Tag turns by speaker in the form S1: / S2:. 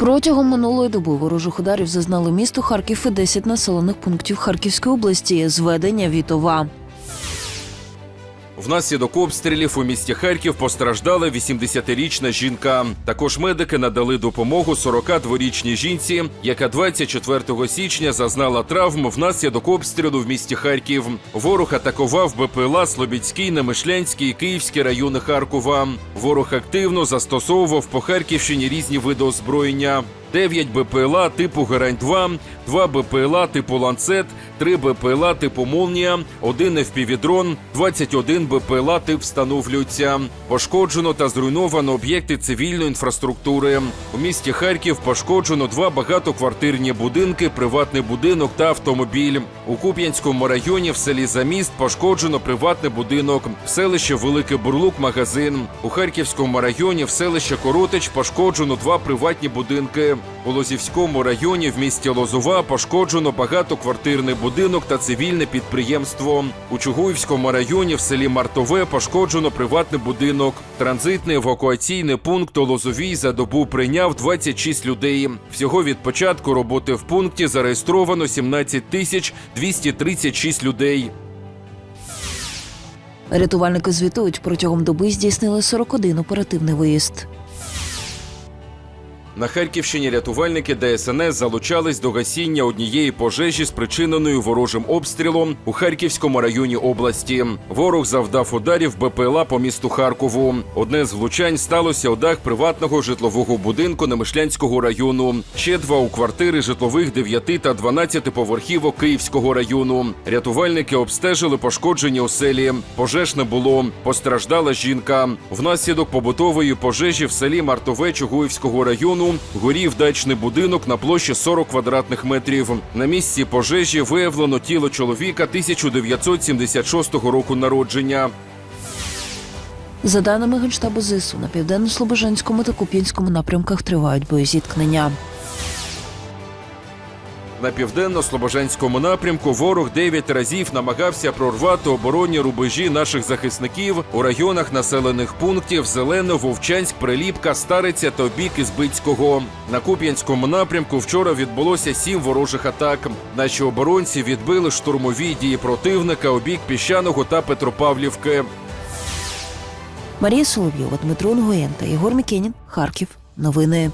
S1: Протягом минулої доби ворожих ударів зазнали місто Харків і 10 населених пунктів Харківської області. Зведення Вітова.
S2: Внаслідок обстрілів у місті Харків постраждала 80-річна жінка. Також медики надали допомогу 42-річній жінці, яка 24 січня зазнала травм внаслідок обстрілу в місті Харків. Ворог атакував БПЛА Слобідський, Немишлянський і Київський райони Харкова. Ворог активно застосовував по Харківщині різні види озброєння. 9 БПЛА типу Герань-2, 2 БПЛА типу Ланцет, 3 БПЛА типу Молнія, 1 FPV-дрон, 21 БПЛА тип встановлюються. Пошкоджено та зруйновано об'єкти цивільної інфраструктури. У місті Харків пошкоджено два багатоквартирні будинки, приватний будинок та автомобіль. У Куп'янському районі в селі Заміст пошкоджено приватний будинок, в селищі Великий Бурлук магазин. У Харківському районі в селищі Коротич пошкоджено два приватні будинки. У Лозівському районі в місті Лозова пошкоджено багатоквартирний будинок та цивільне підприємство. У Чугуївському районі в селі Мартове пошкоджено приватний будинок. Транзитний евакуаційний пункт у Лозовій за добу прийняв 26 людей. Всього від початку роботи в пункті зареєстровано 17 тисяч 236 людей.
S1: Рятувальники звітують, протягом доби здійснили 41 оперативний виїзд.
S2: На Харківщині рятувальники ДСНС залучались до гасіння однієї пожежі, спричиненої ворожим обстрілом у Харківському районі області. Ворог завдав ударів БПЛА по місту Харкову. Одне з влучань сталося у дах приватного житлового будинку Немишлянського району. Ще два у квартири житлових 9 та 12 поверхівок Київського району. Рятувальники обстежили пошкоджені оселі. Пожеж не було. Постраждала жінка. Внаслідок побутової пожежі в селі Мартове Чугуївського району горів дачний будинок на площі 40 квадратних метрів. На місці пожежі виявлено тіло чоловіка 1976 року народження.
S1: За даними Генштабу ЗСУ, на південно-слобожанському та Куп'янському напрямках тривають боєзіткнення.
S2: На південно-слобожанському напрямку ворог 9 разів намагався прорвати оборонні рубежі наших захисників у районах населених пунктів Зелено, Вовчанськ, Приліпка, Стариця та Обік Ізбицького. На Куп'янському напрямку вчора відбулося сім ворожих атак. Наші оборонці відбили штурмові дії противника у бік Піщаного та Петропавлівки.
S1: Марія Соловйова, Дмитро Нгоєн та Єгор Мікенін. Харків. Новини.